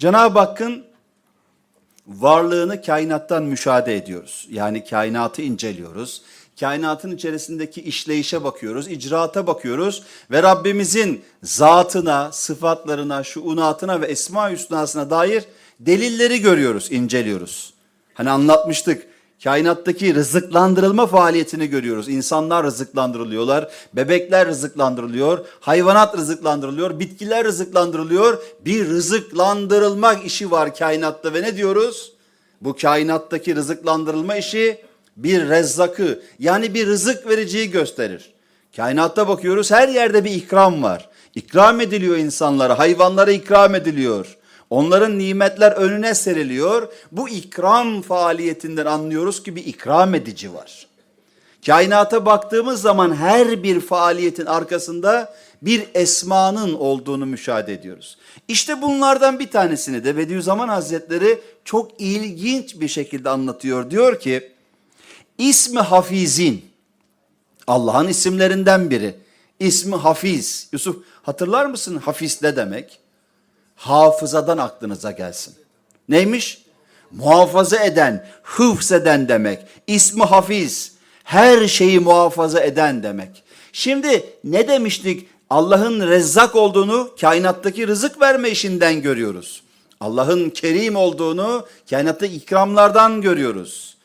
Cenab-ı Hakk'ın varlığını kainattan müşahede ediyoruz. Yani kainatı inceliyoruz. Kainatın içerisindeki işleyişe bakıyoruz, icraata bakıyoruz ve Rabbimizin zatına, sıfatlarına, şuunatına ve esma hüsnasına dair delilleri görüyoruz, inceliyoruz. Hani anlatmıştık. Kainattaki rızıklandırılma faaliyetini görüyoruz. İnsanlar rızıklandırılıyorlar, bebekler rızıklandırılıyor, hayvanat rızıklandırılıyor, bitkiler rızıklandırılıyor. Bir rızıklandırılmak işi var kainatta ve ne diyoruz? Bu kainattaki rızıklandırılma işi bir rezzakı yani bir rızık vericiyi gösterir. Kainatta bakıyoruz her yerde bir ikram var. İkram ediliyor insanlara, hayvanlara ikram ediliyor. Onların nimetler önüne seriliyor. Bu ikram faaliyetinden anlıyoruz ki bir ikram edici var. Kainata baktığımız zaman her bir faaliyetin arkasında bir esmanın olduğunu müşahede ediyoruz. İşte bunlardan bir tanesini de Bediüzzaman Hazretleri çok ilginç bir şekilde anlatıyor. Diyor ki İsmi Hafizin Allah'ın isimlerinden biri. İsmi Hafiz. Yusuf hatırlar mısın Hafiz ne demek? Hafızadan aklınıza gelsin. Neymiş? Muhafaza eden, hıfz eden demek. İsmi Hafiz. Her şeyi muhafaza eden demek. Şimdi ne demiştik? Allah'ın rezzak olduğunu kainattaki rızık verme işinden görüyoruz. Allah'ın kerim olduğunu kainatta ikramlardan görüyoruz.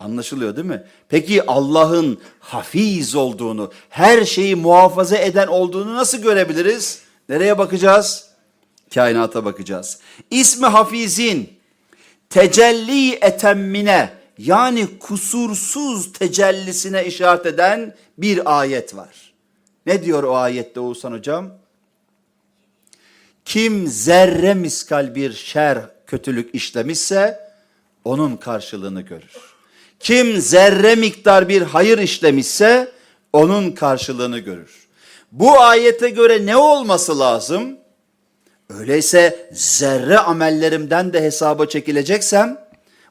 Anlaşılıyor değil mi? Peki Allah'ın hafiz olduğunu, her şeyi muhafaza eden olduğunu nasıl görebiliriz? Nereye bakacağız? Kainata bakacağız. İsmi hafizin tecelli etemmine yani kusursuz tecellisine işaret eden bir ayet var. Ne diyor o ayette Oğuzhan hocam? Kim zerre miskal bir şer kötülük işlemişse onun karşılığını görür. Kim zerre miktar bir hayır işlemişse onun karşılığını görür. Bu ayete göre ne olması lazım? Öyleyse zerre amellerimden de hesaba çekileceksem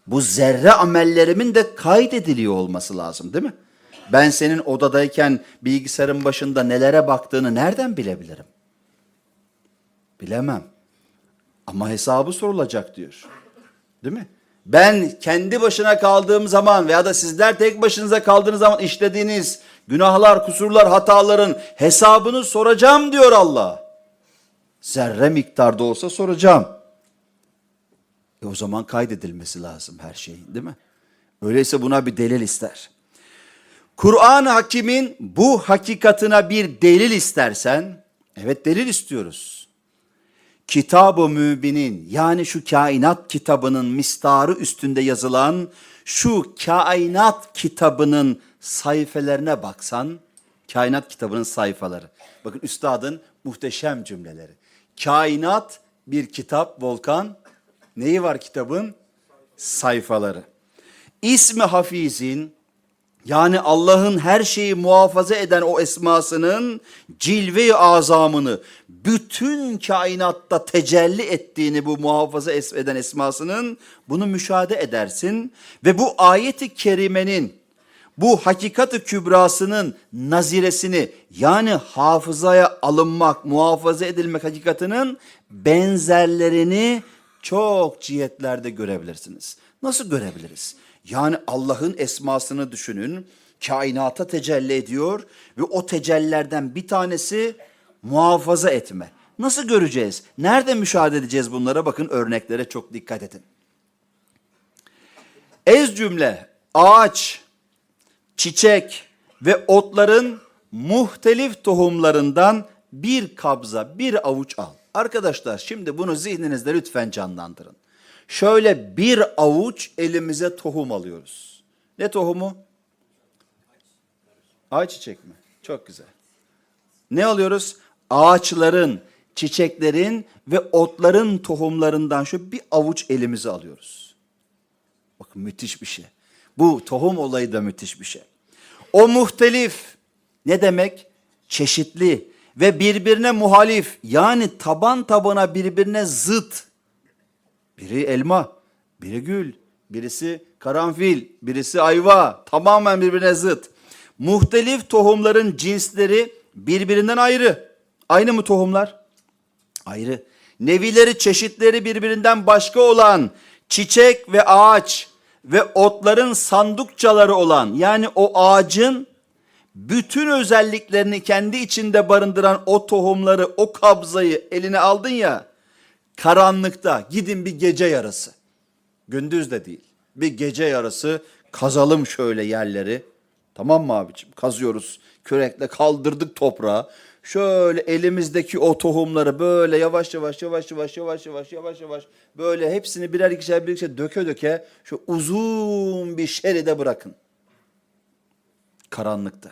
bu zerre amellerimin de kaydediliyor olması lazım değil mi? Ben senin odadayken bilgisayarın başında nelere baktığını nereden bilebilirim? Bilemem. Ama hesabı sorulacak diyor. Değil mi? Ben kendi başına kaldığım zaman veya da sizler tek başınıza kaldığınız zaman işlediğiniz günahlar, kusurlar, hataların hesabını soracağım diyor Allah. Zerre miktarda olsa soracağım. E o zaman kaydedilmesi lazım her şeyin değil mi? Öyleyse buna bir delil ister. Kur'an-ı Hakim'in bu hakikatına bir delil istersen, evet delil istiyoruz. Kitab-ı Mübin'in yani şu kainat kitabının mistarı üstünde yazılan şu kainat kitabının sayfelerine baksan, kainat kitabının sayfaları. Bakın üstadın muhteşem cümleleri. Kainat bir kitap Volkan. Neyi var kitabın? Sayfaları. İsmi Hafiz'in yani Allah'ın her şeyi muhafaza eden o esmasının cilve-i azamını bütün kainatta tecelli ettiğini bu muhafaza eden esmasının bunu müşahede edersin ve bu ayeti kerimenin bu hakikat-ı kübrasının naziresini yani hafızaya alınmak, muhafaza edilmek hakikatinin benzerlerini çok cihetlerde görebilirsiniz. Nasıl görebiliriz? Yani Allah'ın esmasını düşünün, kainata tecelli ediyor ve o tecellilerden bir tanesi muhafaza etme. Nasıl göreceğiz? Nerede müşahede edeceğiz bunlara? Bakın örneklere çok dikkat edin. Ez cümle, ağaç, çiçek ve otların muhtelif tohumlarından bir kabza, bir avuç al. Arkadaşlar şimdi bunu zihninizde lütfen canlandırın. Şöyle bir avuç elimize tohum alıyoruz. Ne tohumu? Ayçiçek mi? Çok güzel. Ne alıyoruz? Ağaçların, çiçeklerin ve otların tohumlarından şu bir avuç elimize alıyoruz. Bakın müthiş bir şey. Bu tohum olayı da müthiş bir şey. O muhtelif ne demek? Çeşitli ve birbirine muhalif yani taban tabana birbirine zıt. Biri elma, biri gül, birisi karanfil, birisi ayva tamamen birbirine zıt. Muhtelif tohumların cinsleri birbirinden ayrı. Aynı mı tohumlar? Ayrı. nevileri çeşitleri birbirinden başka olan çiçek ve ağaç ve otların sandukçaları olan yani o ağacın bütün özelliklerini kendi içinde barındıran o tohumları, o kabzayı eline aldın ya, karanlıkta gidin bir gece yarısı. Gündüz de değil. Bir gece yarısı kazalım şöyle yerleri. Tamam mı abicim? Kazıyoruz. Kürekle kaldırdık toprağı. Şöyle elimizdeki o tohumları böyle yavaş yavaş yavaş yavaş yavaş yavaş yavaş yavaş böyle hepsini birer ikişer bir ikişer döke döke şu uzun bir şeride bırakın. Karanlıkta.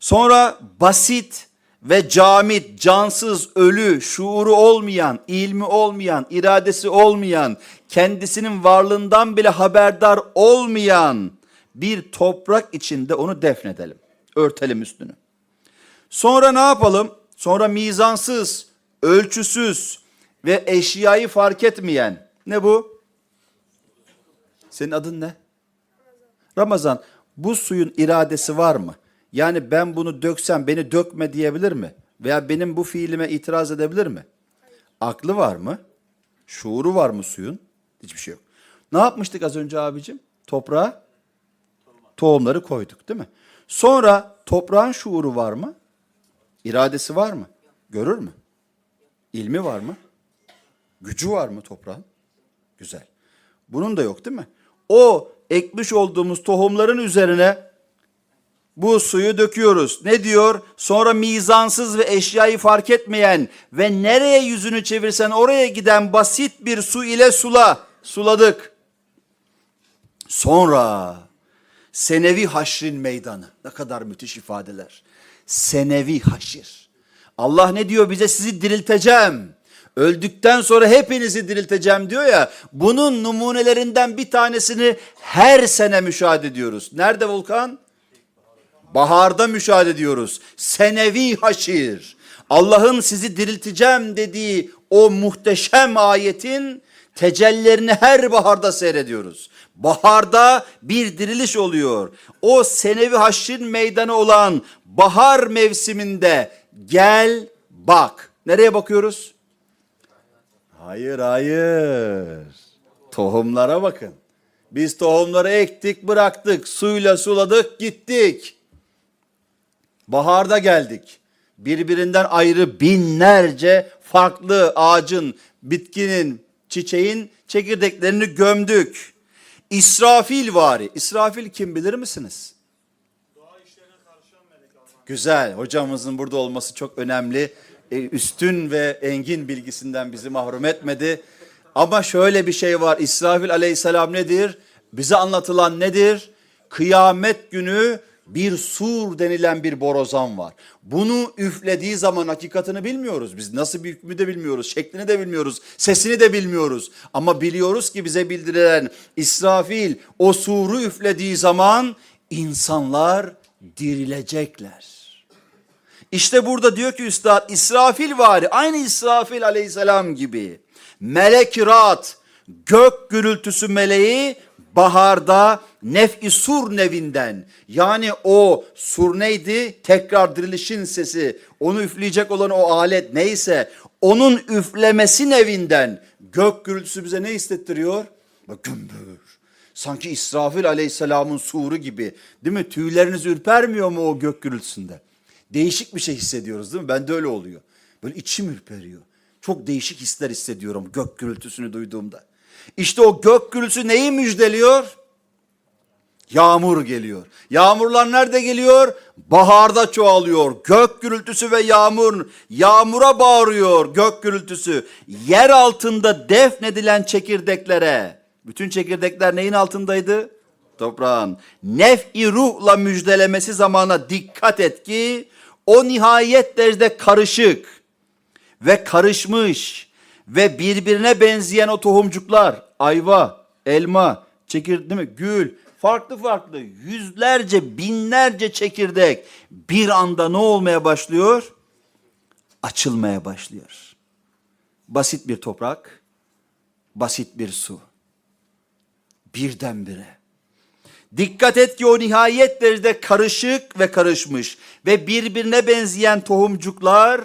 Sonra basit ve camit, cansız, ölü, şuuru olmayan, ilmi olmayan, iradesi olmayan, kendisinin varlığından bile haberdar olmayan bir toprak içinde onu defnedelim. Örtelim üstünü. Sonra ne yapalım? Sonra mizansız, ölçüsüz ve eşyayı fark etmeyen. Ne bu? Senin adın ne? Ramazan. Bu suyun iradesi var mı? Yani ben bunu döksem beni dökme diyebilir mi? Veya benim bu fiilime itiraz edebilir mi? Aklı var mı? Şuuru var mı suyun? Hiçbir şey yok. Ne yapmıştık az önce abicim? Toprağa tohumları koyduk değil mi? Sonra toprağın şuuru var mı? İradesi var mı? Görür mü? İlmi var mı? Gücü var mı toprağın? Güzel. Bunun da yok değil mi? O ekmiş olduğumuz tohumların üzerine bu suyu döküyoruz. Ne diyor? Sonra mizansız ve eşyayı fark etmeyen ve nereye yüzünü çevirsen oraya giden basit bir su ile sula. Suladık. Sonra senevi haşrin meydanı. Ne kadar müthiş ifadeler. Senevi haşir. Allah ne diyor bize? Sizi dirilteceğim. Öldükten sonra hepinizi dirilteceğim diyor ya. Bunun numunelerinden bir tanesini her sene müşahede ediyoruz. Nerede Volkan? Baharda müşahede ediyoruz. Senevi haşir. Allah'ın sizi dirilteceğim dediği o muhteşem ayetin tecellilerini her baharda seyrediyoruz. Baharda bir diriliş oluyor. O senevi haşrin meydanı olan bahar mevsiminde gel bak. Nereye bakıyoruz? Hayır hayır. Tohumlara bakın. Biz tohumları ektik bıraktık. Suyla suladık gittik. Baharda geldik. Birbirinden ayrı binlerce farklı ağacın, bitkinin, çiçeğin çekirdeklerini gömdük. İsrafil vari. İsrafil kim bilir misiniz? Güzel. Hocamızın burada olması çok önemli. Ee, Üstün ve engin bilgisinden bizi mahrum etmedi. Ama şöyle bir şey var. İsrafil aleyhisselam nedir? Bize anlatılan nedir? Kıyamet günü bir sur denilen bir borazan var. Bunu üflediği zaman hakikatini bilmiyoruz. Biz nasıl bir hükmü de bilmiyoruz, şeklini de bilmiyoruz, sesini de bilmiyoruz. Ama biliyoruz ki bize bildirilen İsrafil o suru üflediği zaman insanlar dirilecekler. İşte burada diyor ki üstad İsrafil vari aynı İsrafil aleyhisselam gibi melek rat gök gürültüsü meleği baharda nef-i sur nevinden yani o sur neydi tekrar dirilişin sesi onu üfleyecek olan o alet neyse onun üflemesi nevinden gök gürültüsü bize ne hissettiriyor? Bak gümbür. Sanki İsrafil aleyhisselamın suru gibi değil mi? Tüyleriniz ürpermiyor mu o gök gürültüsünde? Değişik bir şey hissediyoruz değil mi? Ben de öyle oluyor. Böyle içim ürperiyor. Çok değişik hisler hissediyorum gök gürültüsünü duyduğumda. İşte o gök gürültüsü neyi müjdeliyor? Yağmur geliyor. Yağmurlar nerede geliyor? Baharda çoğalıyor. Gök gürültüsü ve yağmur yağmura bağırıyor gök gürültüsü. Yer altında defnedilen çekirdeklere. Bütün çekirdekler neyin altındaydı? Toprağın. Nef-i ruhla müjdelemesi zamana dikkat et ki o nihayet derecede karışık ve karışmış ve birbirine benzeyen o tohumcuklar ayva, elma, çekir değil mi? Gül, farklı farklı yüzlerce, binlerce çekirdek bir anda ne olmaya başlıyor? Açılmaya başlıyor. Basit bir toprak, basit bir su. Birdenbire. Dikkat et ki o nihayet derecede karışık ve karışmış ve birbirine benzeyen tohumcuklar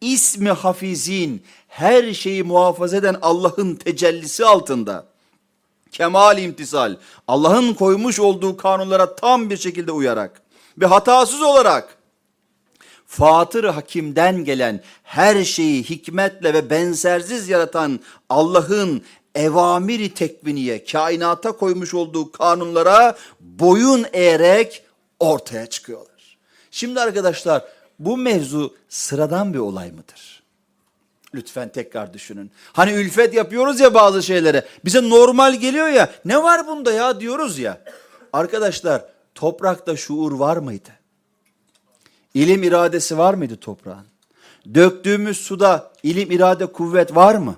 ismi hafizin her şeyi muhafaza eden Allah'ın tecellisi altında kemal imtisal, Allah'ın koymuş olduğu kanunlara tam bir şekilde uyarak ve hatasız olarak Fatır Hakim'den gelen her şeyi hikmetle ve benzersiz yaratan Allah'ın evamiri tekviniye, kainata koymuş olduğu kanunlara boyun eğerek ortaya çıkıyorlar. Şimdi arkadaşlar bu mevzu sıradan bir olay mıdır? Lütfen tekrar düşünün. Hani ülfet yapıyoruz ya bazı şeylere. Bize normal geliyor ya. Ne var bunda ya diyoruz ya. Arkadaşlar toprakta şuur var mıydı? İlim iradesi var mıydı toprağın? Döktüğümüz suda ilim irade kuvvet var mı?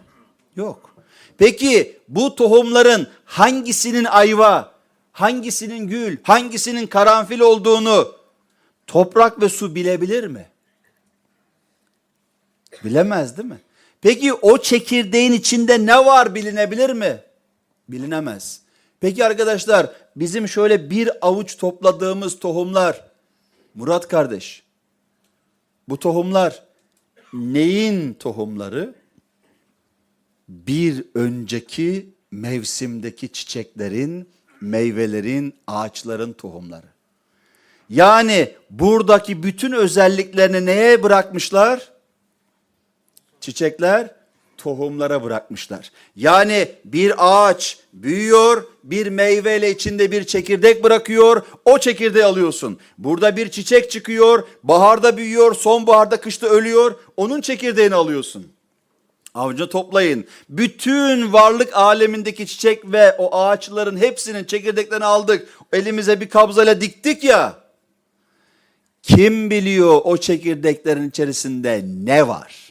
Yok. Peki bu tohumların hangisinin ayva, hangisinin gül, hangisinin karanfil olduğunu toprak ve su bilebilir mi? Bilemez değil mi? Peki o çekirdeğin içinde ne var bilinebilir mi? Bilinemez. Peki arkadaşlar bizim şöyle bir avuç topladığımız tohumlar Murat kardeş bu tohumlar neyin tohumları? Bir önceki mevsimdeki çiçeklerin, meyvelerin, ağaçların tohumları. Yani buradaki bütün özelliklerini neye bırakmışlar? Çiçekler tohumlara bırakmışlar. Yani bir ağaç büyüyor, bir meyveyle içinde bir çekirdek bırakıyor, o çekirdeği alıyorsun. Burada bir çiçek çıkıyor, baharda büyüyor, sonbaharda kışta ölüyor, onun çekirdeğini alıyorsun. Avcı toplayın. Bütün varlık alemindeki çiçek ve o ağaçların hepsinin çekirdeklerini aldık. Elimize bir kabzayla diktik ya. Kim biliyor o çekirdeklerin içerisinde ne var?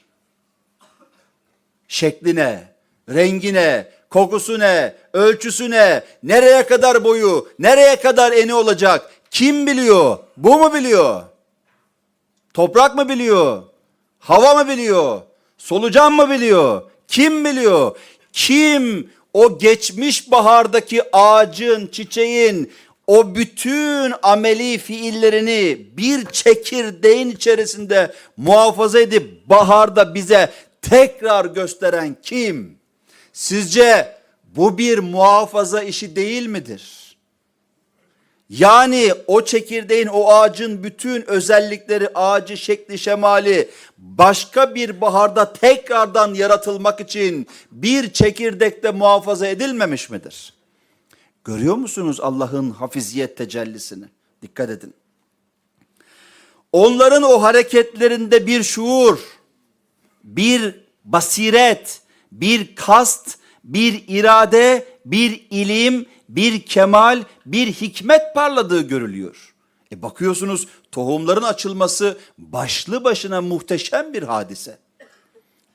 Şekli ne? Rengi ne? Kokusu ne? Ölçüsü ne? Nereye kadar boyu? Nereye kadar eni olacak? Kim biliyor? Bu mu biliyor? Toprak mı biliyor? Hava mı biliyor? Solucan mı biliyor? Kim biliyor? Kim o geçmiş bahardaki ağacın, çiçeğin o bütün ameli fiillerini bir çekirdeğin içerisinde muhafaza edip baharda bize tekrar gösteren kim? Sizce bu bir muhafaza işi değil midir? Yani o çekirdeğin, o ağacın bütün özellikleri, ağacı, şekli, şemali başka bir baharda tekrardan yaratılmak için bir çekirdekte muhafaza edilmemiş midir? Görüyor musunuz Allah'ın hafiziyet tecellisini? Dikkat edin. Onların o hareketlerinde bir şuur, bir basiret, bir kast, bir irade, bir ilim, bir kemal, bir hikmet parladığı görülüyor. E bakıyorsunuz tohumların açılması başlı başına muhteşem bir hadise.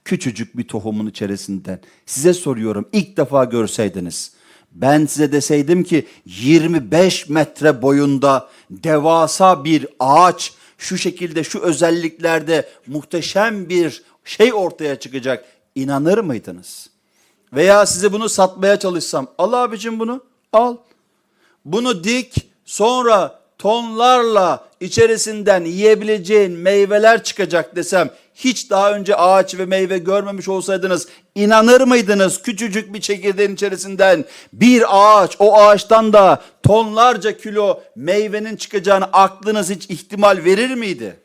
Küçücük bir tohumun içerisinden size soruyorum ilk defa görseydiniz. Ben size deseydim ki 25 metre boyunda devasa bir ağaç şu şekilde şu özelliklerde muhteşem bir şey ortaya çıkacak inanır mıydınız? Veya size bunu satmaya çalışsam al abicim bunu al. Bunu dik sonra tonlarla içerisinden yiyebileceğin meyveler çıkacak desem hiç daha önce ağaç ve meyve görmemiş olsaydınız inanır mıydınız küçücük bir çekirdeğin içerisinden bir ağaç o ağaçtan da tonlarca kilo meyvenin çıkacağını aklınız hiç ihtimal verir miydi?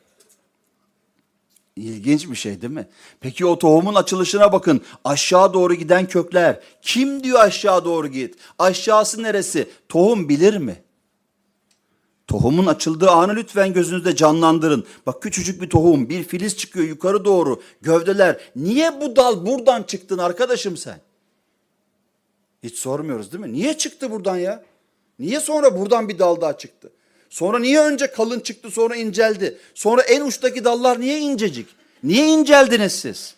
İlginç bir şey değil mi? Peki o tohumun açılışına bakın. Aşağı doğru giden kökler. Kim diyor aşağı doğru git? Aşağısı neresi? Tohum bilir mi? Tohumun açıldığı anı lütfen gözünüzde canlandırın. Bak küçücük bir tohum, bir filiz çıkıyor yukarı doğru. Gövdeler. Niye bu dal buradan çıktın arkadaşım sen? Hiç sormuyoruz değil mi? Niye çıktı buradan ya? Niye sonra buradan bir dal daha çıktı? Sonra niye önce kalın çıktı sonra inceldi? Sonra en uçtaki dallar niye incecik? Niye inceldiniz siz?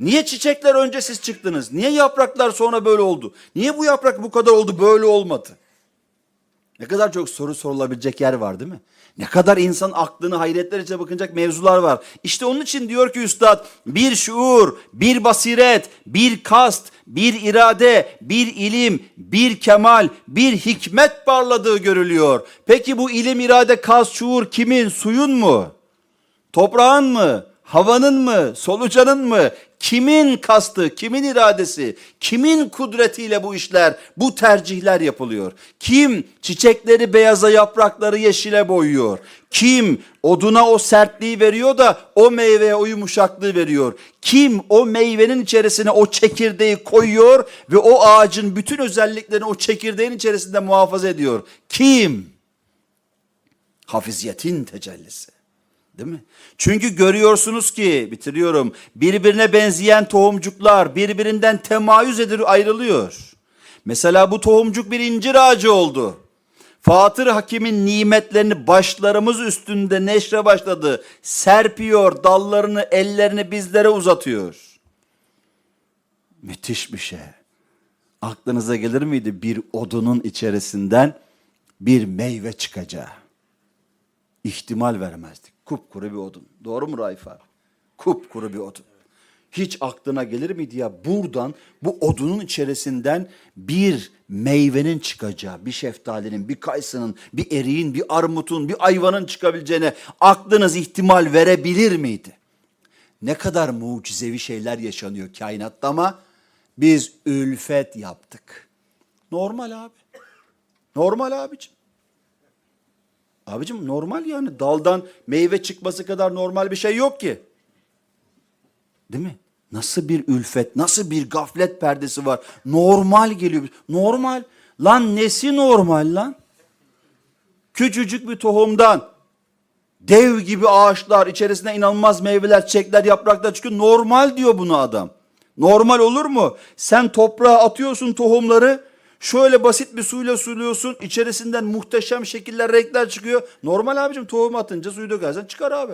Niye çiçekler önce siz çıktınız? Niye yapraklar sonra böyle oldu? Niye bu yaprak bu kadar oldu böyle olmadı? Ne kadar çok soru sorulabilecek yer var değil mi? Ne kadar insan aklını hayretler içine bakınacak mevzular var. İşte onun için diyor ki üstad bir şuur, bir basiret, bir kast, bir irade, bir ilim, bir kemal, bir hikmet parladığı görülüyor. Peki bu ilim, irade, kast, şuur kimin? Suyun mu? Toprağın mı? Havanın mı? Solucanın mı? Kimin kastı, kimin iradesi, kimin kudretiyle bu işler, bu tercihler yapılıyor? Kim çiçekleri beyaza, yaprakları yeşile boyuyor? Kim oduna o sertliği veriyor da o meyveye o yumuşaklığı veriyor? Kim o meyvenin içerisine o çekirdeği koyuyor ve o ağacın bütün özelliklerini o çekirdeğin içerisinde muhafaza ediyor? Kim? Hafiziyetin tecellisi. Değil mi? Çünkü görüyorsunuz ki bitiriyorum birbirine benzeyen tohumcuklar birbirinden temayüz edip ayrılıyor. Mesela bu tohumcuk bir incir ağacı oldu. Fatır Hakim'in nimetlerini başlarımız üstünde neşre başladı. Serpiyor dallarını ellerini bizlere uzatıyor. Müthiş bir şey. Aklınıza gelir miydi bir odunun içerisinden bir meyve çıkacağı? ihtimal vermezdik. Kupkuru bir odun. Doğru mu Raif abi? Kupkuru bir odun. Hiç aklına gelir miydi ya buradan bu odunun içerisinden bir meyvenin çıkacağı, bir şeftalinin, bir kayısının, bir eriğin, bir armutun, bir ayvanın çıkabileceğine aklınız ihtimal verebilir miydi? Ne kadar mucizevi şeyler yaşanıyor kainatta ama biz ülfet yaptık. Normal abi. Normal abicim. Abicim normal yani daldan meyve çıkması kadar normal bir şey yok ki. Değil mi? Nasıl bir ülfet, nasıl bir gaflet perdesi var. Normal geliyor. Normal. Lan nesi normal lan? Küçücük bir tohumdan dev gibi ağaçlar, içerisinde inanılmaz meyveler, çiçekler, yapraklar çıkıyor. Normal diyor bunu adam. Normal olur mu? Sen toprağa atıyorsun tohumları, şöyle basit bir suyla suluyorsun, içerisinden muhteşem şekiller, renkler çıkıyor. Normal abicim tohum atınca suyu dökersen çıkar abi.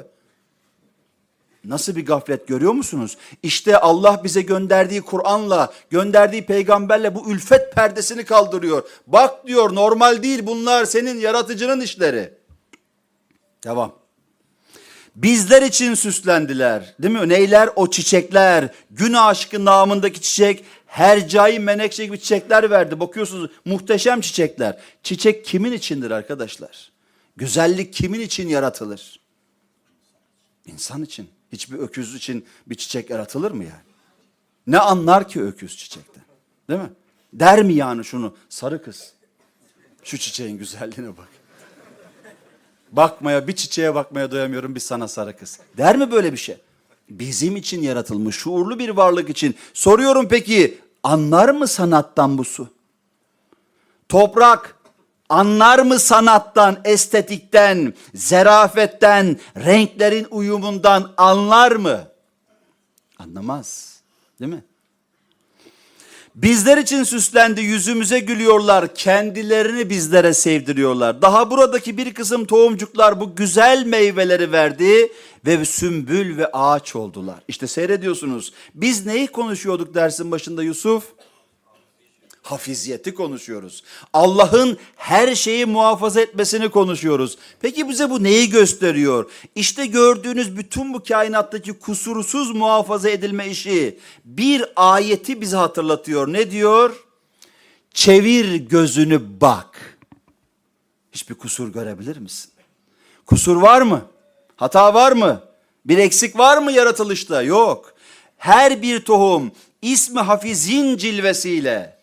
Nasıl bir gaflet görüyor musunuz? İşte Allah bize gönderdiği Kur'an'la, gönderdiği peygamberle bu ülfet perdesini kaldırıyor. Bak diyor normal değil bunlar senin yaratıcının işleri. Devam. Bizler için süslendiler. Değil mi? Neyler? O çiçekler. Gün aşkı namındaki çiçek. Hercai menekşe gibi çiçekler verdi. Bakıyorsunuz muhteşem çiçekler. Çiçek kimin içindir arkadaşlar? Güzellik kimin için yaratılır? İnsan için. Hiçbir öküz için bir çiçek yaratılır mı yani? Ne anlar ki öküz çiçekten? Değil mi? Der mi yani şunu? Sarı kız. Şu çiçeğin güzelliğine bak. Bakmaya, bir çiçeğe bakmaya doyamıyorum bir sana sarı kız. Der mi böyle bir şey? Bizim için yaratılmış, şuurlu bir varlık için. Soruyorum peki, anlar mı sanattan bu su? Toprak, anlar mı sanattan, estetikten, zerafetten, renklerin uyumundan anlar mı? Anlamaz. Değil mi? Bizler için süslendi, yüzümüze gülüyorlar, kendilerini bizlere sevdiriyorlar. Daha buradaki bir kısım tohumcuklar bu güzel meyveleri verdi ve sümbül ve ağaç oldular. İşte seyrediyorsunuz. Biz neyi konuşuyorduk dersin başında Yusuf? Hafiziyeti konuşuyoruz. Allah'ın her şeyi muhafaza etmesini konuşuyoruz. Peki bize bu neyi gösteriyor? İşte gördüğünüz bütün bu kainattaki kusursuz muhafaza edilme işi bir ayeti bize hatırlatıyor. Ne diyor? Çevir gözünü bak. Hiçbir kusur görebilir misin? Kusur var mı? Hata var mı? Bir eksik var mı yaratılışta? Yok. Her bir tohum ismi hafizin cilvesiyle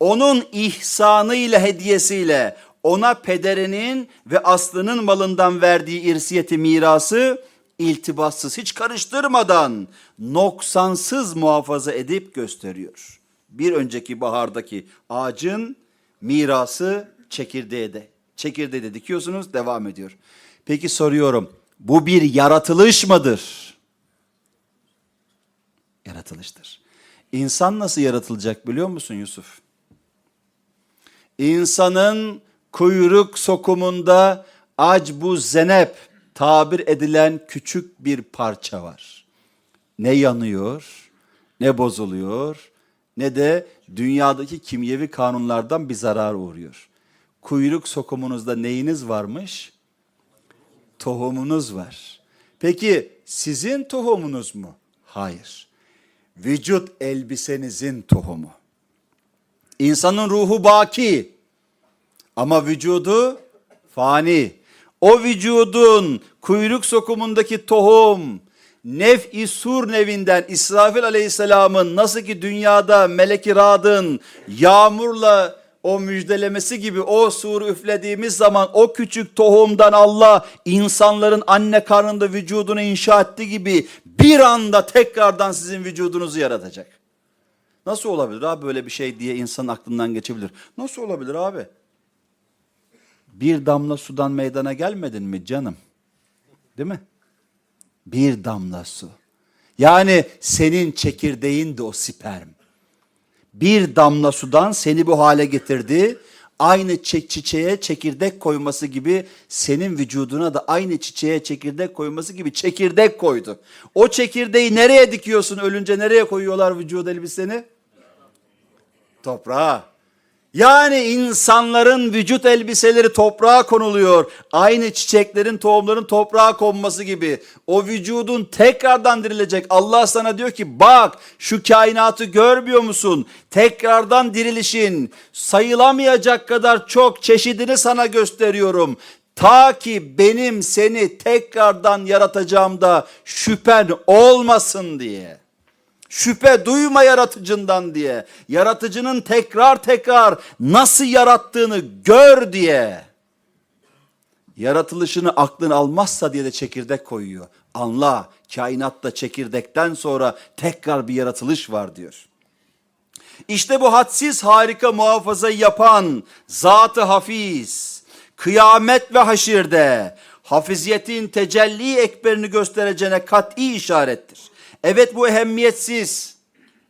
onun ihsanıyla hediyesiyle ona pederinin ve aslının malından verdiği irsiyeti mirası iltibassız hiç karıştırmadan noksansız muhafaza edip gösteriyor. Bir önceki bahardaki ağacın mirası çekirdeğe de. Çekirdeğe de dikiyorsunuz devam ediyor. Peki soruyorum bu bir yaratılış mıdır? Yaratılıştır. İnsan nasıl yaratılacak biliyor musun Yusuf? İnsanın kuyruk sokumunda acbu zenep tabir edilen küçük bir parça var. Ne yanıyor, ne bozuluyor, ne de dünyadaki kimyevi kanunlardan bir zarar uğruyor. Kuyruk sokumunuzda neyiniz varmış? Tohumunuz var. Peki sizin tohumunuz mu? Hayır. Vücut elbisenizin tohumu. İnsanın ruhu baki ama vücudu fani. O vücudun kuyruk sokumundaki tohum nef-i sur nevinden İsrafil aleyhisselamın nasıl ki dünyada melek-i radın yağmurla o müjdelemesi gibi o suru üflediğimiz zaman o küçük tohumdan Allah insanların anne karnında vücudunu inşa ettiği gibi bir anda tekrardan sizin vücudunuzu yaratacak. Nasıl olabilir abi böyle bir şey diye insanın aklından geçebilir. Nasıl olabilir abi? Bir damla sudan meydana gelmedin mi canım? Değil mi? Bir damla su. Yani senin çekirdeğin de o sperm. Bir damla sudan seni bu hale getirdi. Aynı çiçeğe çekirdek koyması gibi senin vücuduna da aynı çiçeğe çekirdek koyması gibi çekirdek koydu. O çekirdeği nereye dikiyorsun ölünce nereye koyuyorlar vücut elbiseni? Toprağa. Yani insanların vücut elbiseleri toprağa konuluyor. Aynı çiçeklerin, tohumların toprağa konması gibi. O vücudun tekrardan dirilecek. Allah sana diyor ki bak şu kainatı görmüyor musun? Tekrardan dirilişin sayılamayacak kadar çok çeşidini sana gösteriyorum. Ta ki benim seni tekrardan yaratacağımda şüphen olmasın diye. Şüphe duyma yaratıcından diye. Yaratıcının tekrar tekrar nasıl yarattığını gör diye. Yaratılışını aklın almazsa diye de çekirdek koyuyor. Anla kainatta çekirdekten sonra tekrar bir yaratılış var diyor. İşte bu hadsiz harika muhafazayı yapan Zat-ı Hafiz, kıyamet ve haşirde hafiziyetin tecelli ekberini göstereceğine kat'i işarettir. Evet bu ehemmiyetsiz.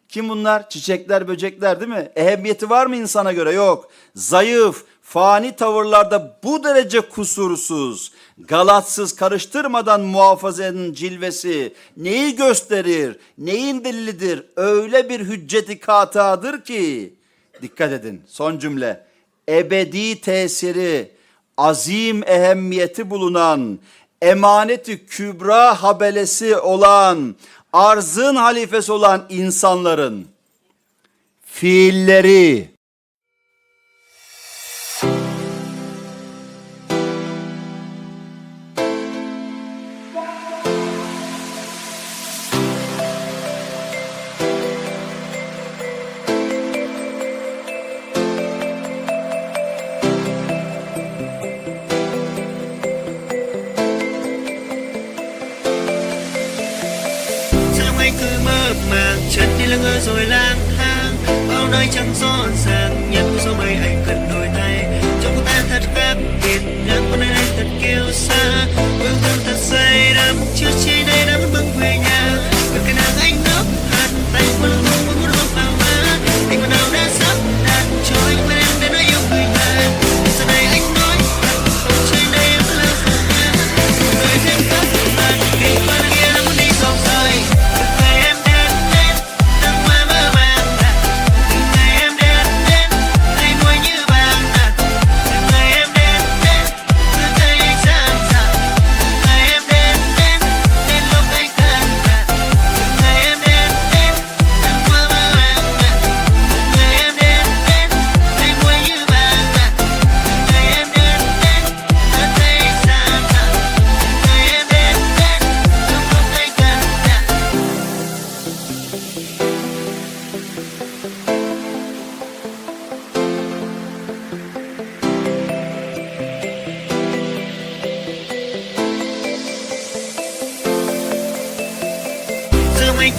Kim bunlar? Çiçekler, böcekler değil mi? Ehemmiyeti var mı insana göre? Yok. Zayıf, fani tavırlarda bu derece kusursuz, galatsız karıştırmadan muhafazenin cilvesi neyi gösterir, neyin delilidir? Öyle bir hücceti katadır ki, dikkat edin son cümle, ebedi tesiri, azim ehemmiyeti bulunan, emaneti kübra habelesi olan, arzın halifesi olan insanların fiilleri,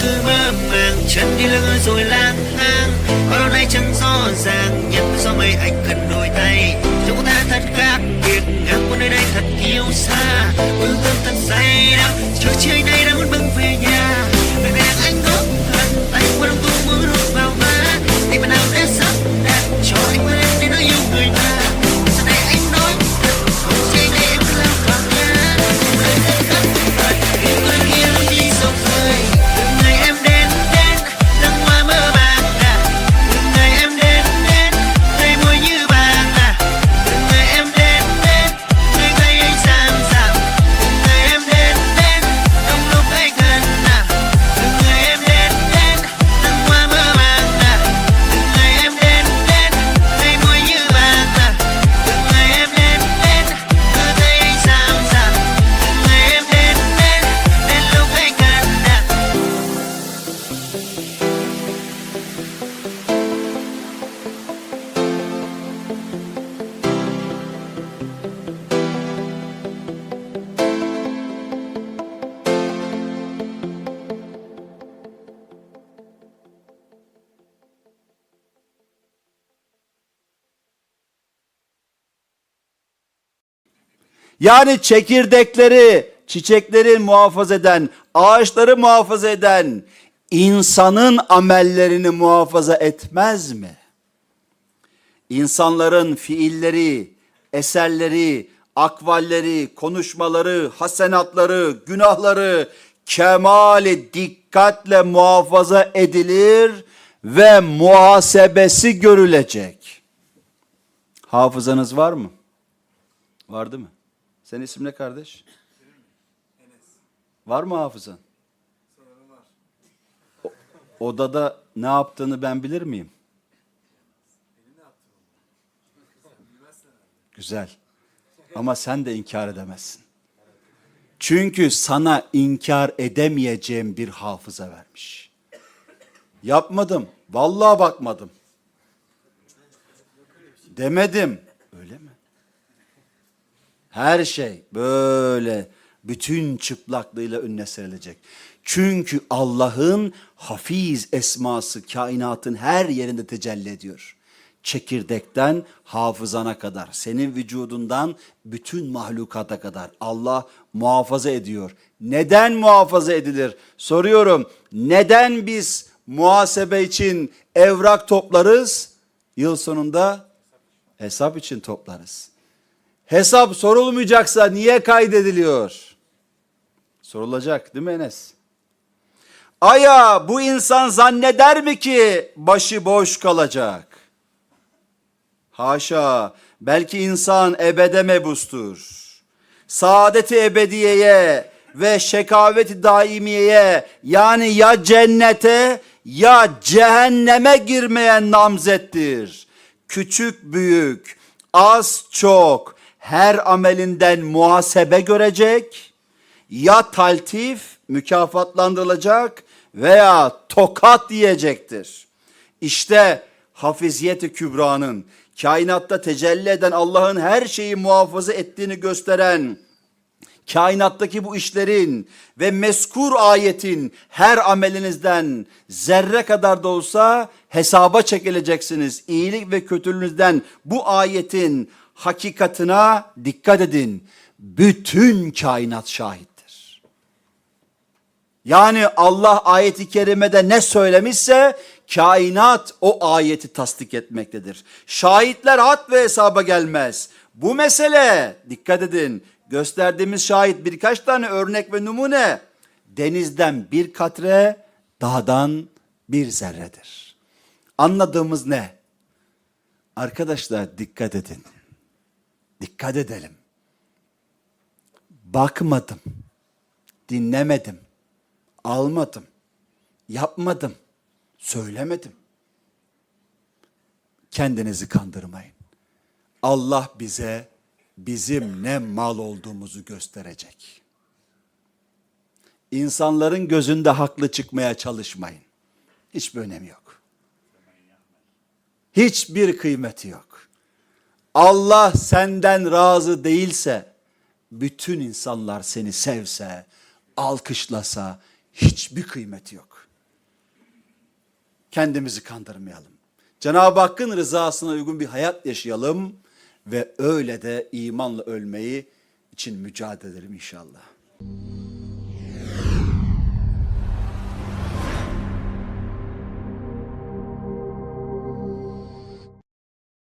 cứ mơ màng, chân đi lưng rồi lang thang. Có đâu nay chẳng rõ ràng, nhận do mấy anh cần đôi tay chúng ta thật khác biệt ngang qua nơi đây thật yêu xa. Bước hương thật say đắm, trước chơi đây đã muốn bưng về nhà. Yani çekirdekleri, çiçekleri muhafaza eden, ağaçları muhafaza eden insanın amellerini muhafaza etmez mi? İnsanların fiilleri, eserleri, akvalleri, konuşmaları, hasenatları, günahları kemali dikkatle muhafaza edilir ve muhasebesi görülecek. Hafızanız var mı? Vardı mı? Senin isim ne kardeş? Var mı hafızan? O- Odada ne yaptığını ben bilir miyim? Güzel. Ama sen de inkar edemezsin. Çünkü sana inkar edemeyeceğim bir hafıza vermiş. Yapmadım. Vallahi bakmadım. Demedim. Öyle mi? Her şey böyle bütün çıplaklığıyla önüne serilecek. Çünkü Allah'ın hafiz esması kainatın her yerinde tecelli ediyor. Çekirdekten hafızana kadar, senin vücudundan bütün mahlukata kadar Allah muhafaza ediyor. Neden muhafaza edilir? Soruyorum. Neden biz muhasebe için evrak toplarız? Yıl sonunda hesap için toplarız. Hesap sorulmayacaksa niye kaydediliyor? Sorulacak değil mi Enes? Aya bu insan zanneder mi ki başı boş kalacak? Haşa belki insan ebede mebustur. Saadeti ebediyeye ve şekaveti daimiyeye yani ya cennete ya cehenneme girmeyen namzettir. Küçük büyük, az çok her amelinden muhasebe görecek ya taltif mükafatlandırılacak veya tokat diyecektir. İşte hafiziyeti kübranın kainatta tecelli eden Allah'ın her şeyi muhafaza ettiğini gösteren kainattaki bu işlerin ve meskur ayetin her amelinizden zerre kadar da olsa hesaba çekileceksiniz. İyilik ve kötülüğünüzden bu ayetin hakikatına dikkat edin. Bütün kainat şahittir. Yani Allah ayeti kerimede ne söylemişse kainat o ayeti tasdik etmektedir. Şahitler hat ve hesaba gelmez. Bu mesele dikkat edin gösterdiğimiz şahit birkaç tane örnek ve numune denizden bir katre dağdan bir zerredir. Anladığımız ne? Arkadaşlar dikkat edin. Dikkat edelim. Bakmadım. Dinlemedim. Almadım. Yapmadım. Söylemedim. Kendinizi kandırmayın. Allah bize bizim ne mal olduğumuzu gösterecek. İnsanların gözünde haklı çıkmaya çalışmayın. Hiçbir önemi yok. Hiçbir kıymeti yok. Allah senden razı değilse, bütün insanlar seni sevse, alkışlasa hiçbir kıymeti yok. Kendimizi kandırmayalım. Cenab-ı Hakk'ın rızasına uygun bir hayat yaşayalım ve öyle de imanla ölmeyi için mücadele edelim inşallah.